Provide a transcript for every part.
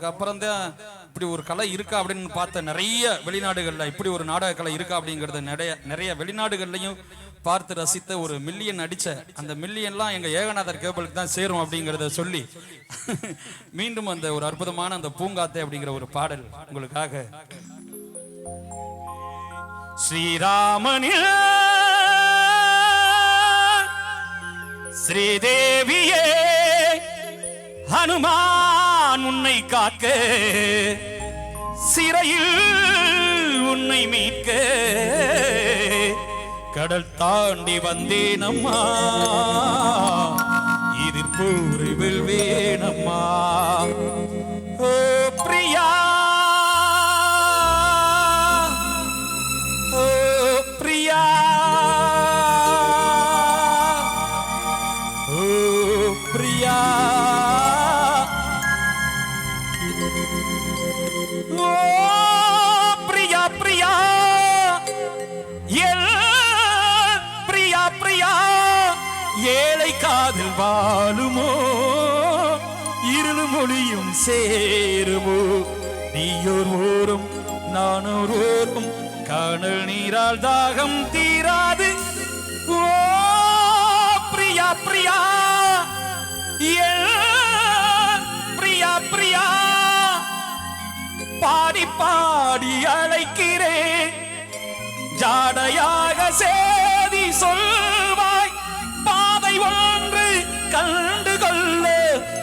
போனதுக்கு அப்புறம் தான் இப்படி ஒரு கலை இருக்கா அப்படின்னு பார்த்த நிறைய வெளிநாடுகளில் இப்படி ஒரு நாடக கலை இருக்கா அப்படிங்கறது நிறைய நிறைய வெளிநாடுகள்லையும் பார்த்து ரசித்த ஒரு மில்லியன் அடிச்ச அந்த மில்லியன்லாம் எங்க ஏகநாதர் கேபிளுக்கு தான் சேரும் அப்படிங்கிறத சொல்லி மீண்டும் அந்த ஒரு அற்புதமான அந்த பூங்காத்தை அப்படிங்கிற ஒரு பாடல் உங்களுக்காக. ஸ்ரீராமனில் ஸ்ரீதேவியே ஹனுமான் உன்னை காக்க சிறையில் உன்னை மீட்க. கடல் தாண்டி வந்தேனம்மா எதிர்ப்பூரை வெல்வேனம்மா பிரியா ஏழை காதல் வாழுமோ? இருள் மொழியும் சேருமோ? நீயோர் ஓரும் நானோர் ஓரும் காணல் நீரால் தாகம் தீராது. ஓ பிரியா பிரியா பிரியா பிரியா பாடி பாடி அழைக்கிறேன். ஜாடையாக சே சொல்வாய். பாதை ஒன்று கண்டு கொள்ள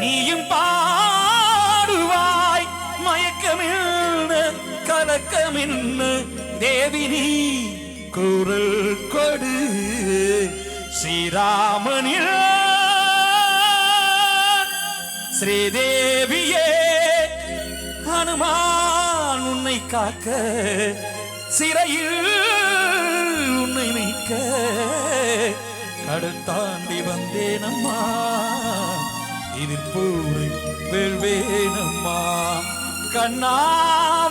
நீயும் பாடுவாய். மயக்கமின்னு கலக்கமின்னு தேவி நீ குரல் கொடு ஸ்ரீராமனில். ஸ்ரீதேவியே ஹனுமான் உன்னை காக்க சிறையில் கருணை மிக்க கடல் தாண்டி வந்தேனம்மா. எதிர்ப்பூரை வெல்வேனம்மா. கண்ணா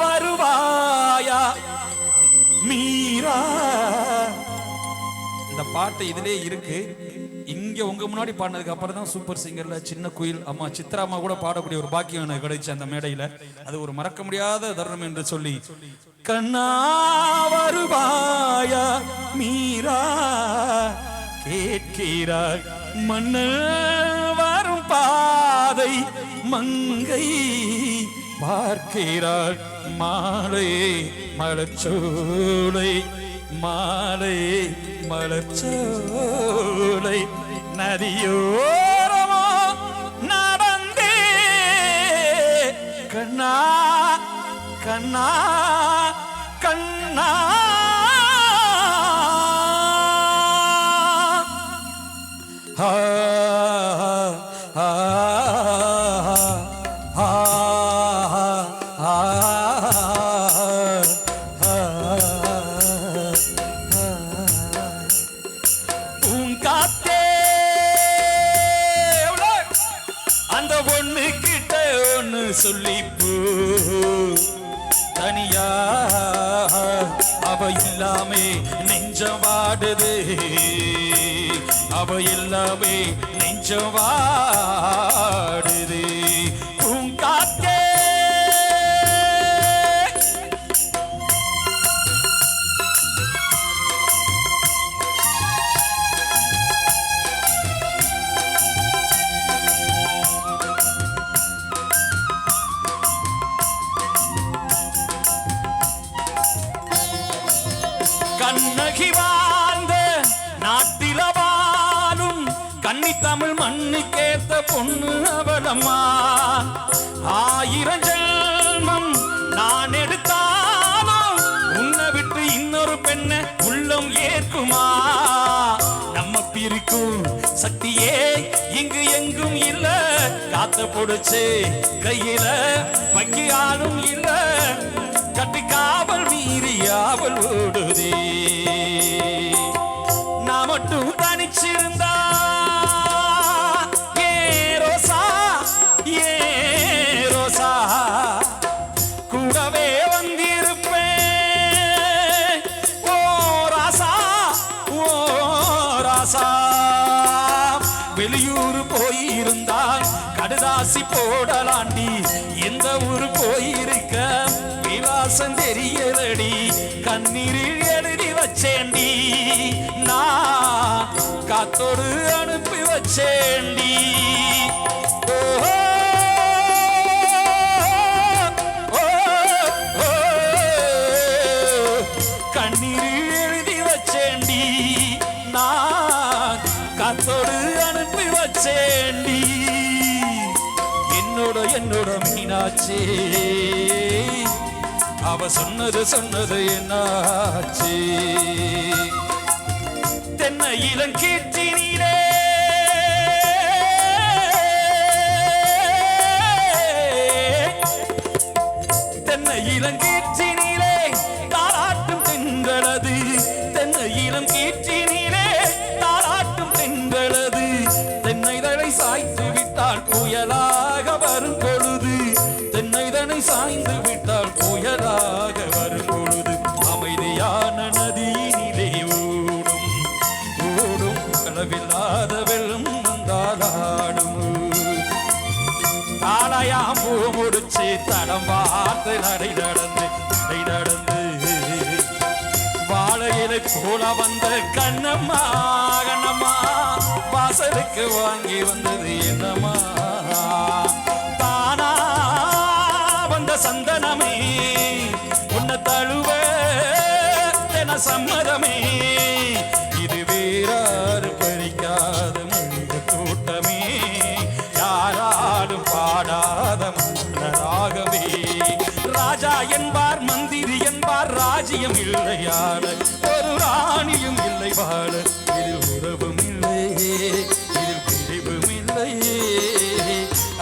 வருவாயா? மீரா. இந்த பாட்டு இதிலே இருக்கு. இங்க உங்க முன்னாடி பாடினதுக்கு அப்புறம் தான் சூப்பர் சிங்கர்ல சின்ன குயில் அம்மா சித்ரா அம்மா கூட பாடக்கூடிய ஒரு பாக்கியம் எனக்கு கிடைச்சு அந்த மேடையில. அது ஒரு மறக்க முடியாத தருணம் என்று சொல்லி கண்ணா வருவாயா? மீரா கேட்கிறாய். மன்னல் வரும் பாதை மங்கை பார்க்கிறாள். மாலை மலச்சோலை மாலை மலச்சோலை நதியோரமோ நடந்தே. கண்ணா கண்ணா கண்ணா ஆ அந்த பொண்ணு கிட்ட ஒண்ணு சொல்லி போ தனியா? அவ இல்லாமே நெஞ்சம் வாடுது அவ இல்லாமே நெஞ்சம் வாடுது தமிழ் மண்ணுக்கேத்த பொண்ணு அவளம்மா. ஆயிரம் ஜென்மம் நான் எடுத்தாலும் உன்னை விட்டு இன்னொரு பெண்ணை உள்ளம் ஏற்குமா நம்ம பிரிக்கும் சக்தியே இங்கு எங்கும் இல்ல காத்த புடிச்சு கையில பக்கியாலும் ஆளும் ராசா வெளியூர் போயிருந்தால் கடுதாசி போடலாண்டி. எந்த ஊர் போயிருக்க? விலாசம் தெரியலடி. கண்ணீரில் எழுதி வச்சேண்டி. நான் காத்தோடு அனுப்பி வச்சேண்டி. ஓஹோ. அனுப்பி வச்சேண்டி என்னோட என்னோட மீனாட்சி அவ சொன்னது சொன்னது என்னாச்சு. தென்னை இளங்கீற்றினிலே தென்னை இளங்கீற்றினிலே நீரே. சாய்ந்து விட்டால் புயலாக வரும் பொழுது அமைதியான நதியினிலே ஓடும். ஓடும். களவில்லாத வெள்ளம் வந்தாலாடும் காளையாம் பூ முடிச்சு தடம் பார்த்து நடை நடந்து நடை நடந்து. வாழையிலை போல வந்த கண்ணம்மா கண்ணம்மா வாசலுக்கு வாங்கி வந்தது என்னம்மா? சந்தனமே உன்னை தழுவ தென சம்மதமே. இது வேறாறு பறிக்காத மனித தோட்டமே யாராலும் பாடாத மன்னராகவே ராஜா என்பார் மந்திரி என்பார் ராஜ்யம் இல்லையாள ஒரு ராணியும் இல்லை வாழ. இதில் உறவும் இல்லை இதில் பிரிவும் இல்லையே.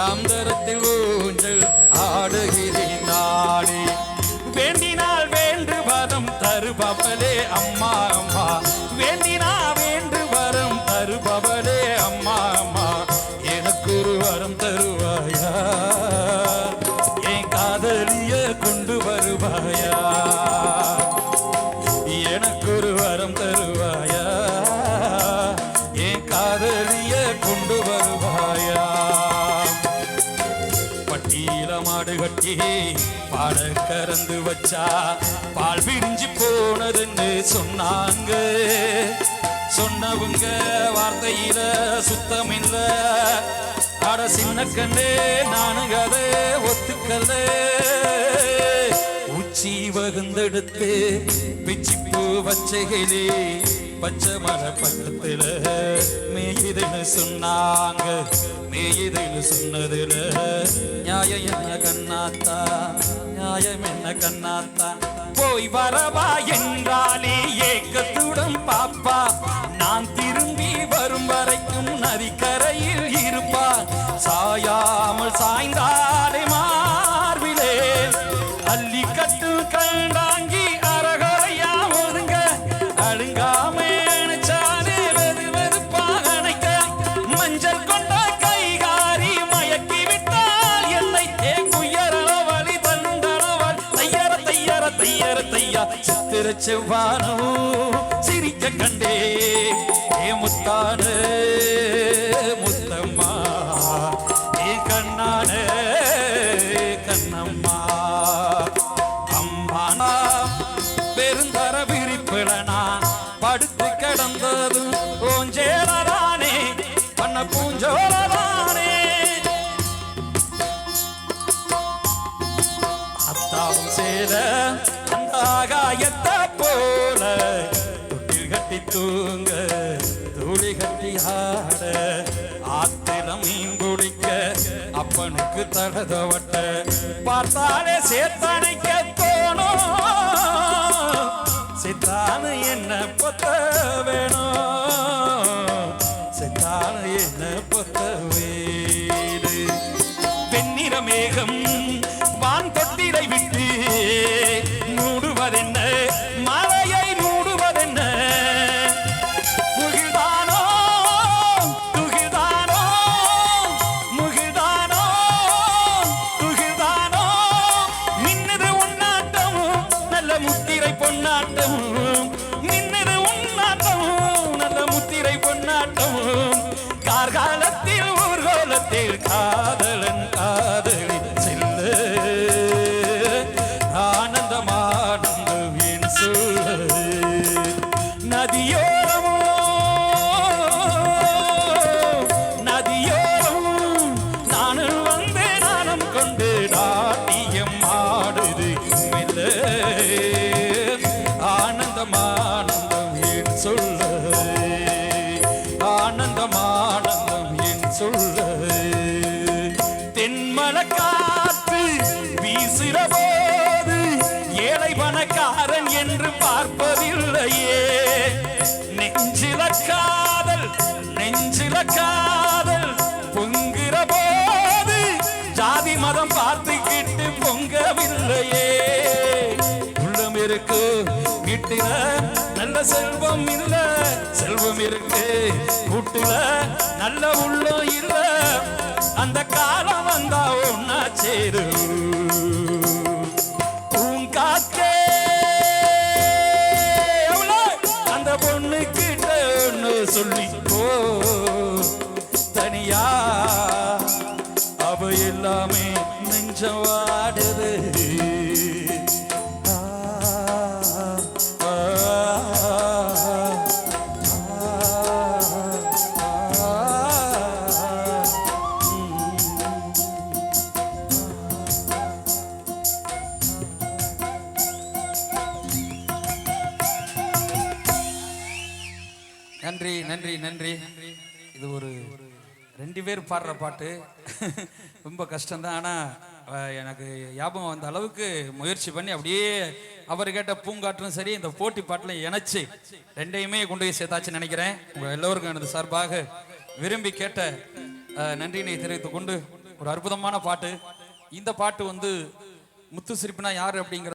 அந்தரத்தில் ஊஞ்சல் ஆடுகிறேன் நாடி வேண்டினால் வேண்டு வரம் தருபவளே அம்மா அம்மா. வேண்டினா வேண்டு வரம் தருபவளே கறந்து வச்சா. பால் விரிஞ்சு போனதுன்னு சொன்னாங்க. சொன்னவங்க வார்த்தையில சுத்தம் இல்ல அட சின்ன கண்ணே நானுங்க அதை ஒத்துக்கல. உச்சி வகுந்தெடுத்து பிச்சிப்பூ வச்சைகளே பச்சை மர பக்கத்துல மே சொன்னாங்க. மேயுதுன்னு சொன்னதுல நியாயம் என்ன கண்ணாத்தா? நியாயம் என்ன கண்ணாத்தா? போய் வரவா என்றாலே ஏக்கத்துடன் பாப்பா. நான் திரும்பி வரும் வரைக்கும் நதிக்கரையில் இருப்பா. சாயாமல் சாய்ந்தாலே மார்பிலே. அள்ளி கட்டு செவ்வானோ சிரிக்க கண்டே. ஏ முத்தானே. சேர அந்த ஆகாயத்தை போல. தொட்டில் கட்டி தூங்க தூளி கட்டி ஆட. ஆத்திரம் மீன் குடிக்க அப்பனுக்கு தடதவட்ட பார்த்தாலே சேத்தனைக்க தோணும் சித்தானு என்ன பொத்த வேணும் முத்திரை பொன்னாட்டமும் நின்னது உன்னாட்டமும் நல்ல முத்திரை பொன்னாட்டமும். கார்காலத்தில் ஊர்கோலத்தில் காதல சொந்தக்காரன் என்று பார்ப்பதில்லையே. நெஞ்சில காதல் நெஞ்சில காதல் பொங்குற போது ஜாதி மதம் பார்த்துக்கிட்டு பொங்கவில்லையே. உள்ளம் இருக்கு வீட்டில நல்ல செல்வம் இல்ல. செல்வம் இருக்கு கூட்டில நல்ல உள்ளம் இல்ல. அந்த காலம் வந்தா ஒன்னா சேரும் எல்லாமே நெஞ்சம் வாடுது நன்றி நன்றி நன்றி இது ஒரு ரெண்டு பேர் பாடுற பாட்டு. ரொம்ப கஷ்டம்தான். ஆனால் எனக்கு ஞாபகம் வந்த அளவுக்கு முயற்சி பண்ணி அப்படியே அவர் கேட்ட பூங்காற்றும் சரி இந்த போட்டி பாட்டில் இணைச்சு ரெண்டையுமே கொண்டு போய் சேர்த்தாச்சுன்னு நினைக்கிறேன். உங்கள் எல்லோருக்கும் எனது சார்பாக விரும்பி கேட்ட நன்றியினை தெரிவித்துக் கொண்டு ஒரு அற்புதமான பாட்டு. இந்த பாட்டு வந்து முத்து சிரிப்புனா யார் அப்படிங்கிற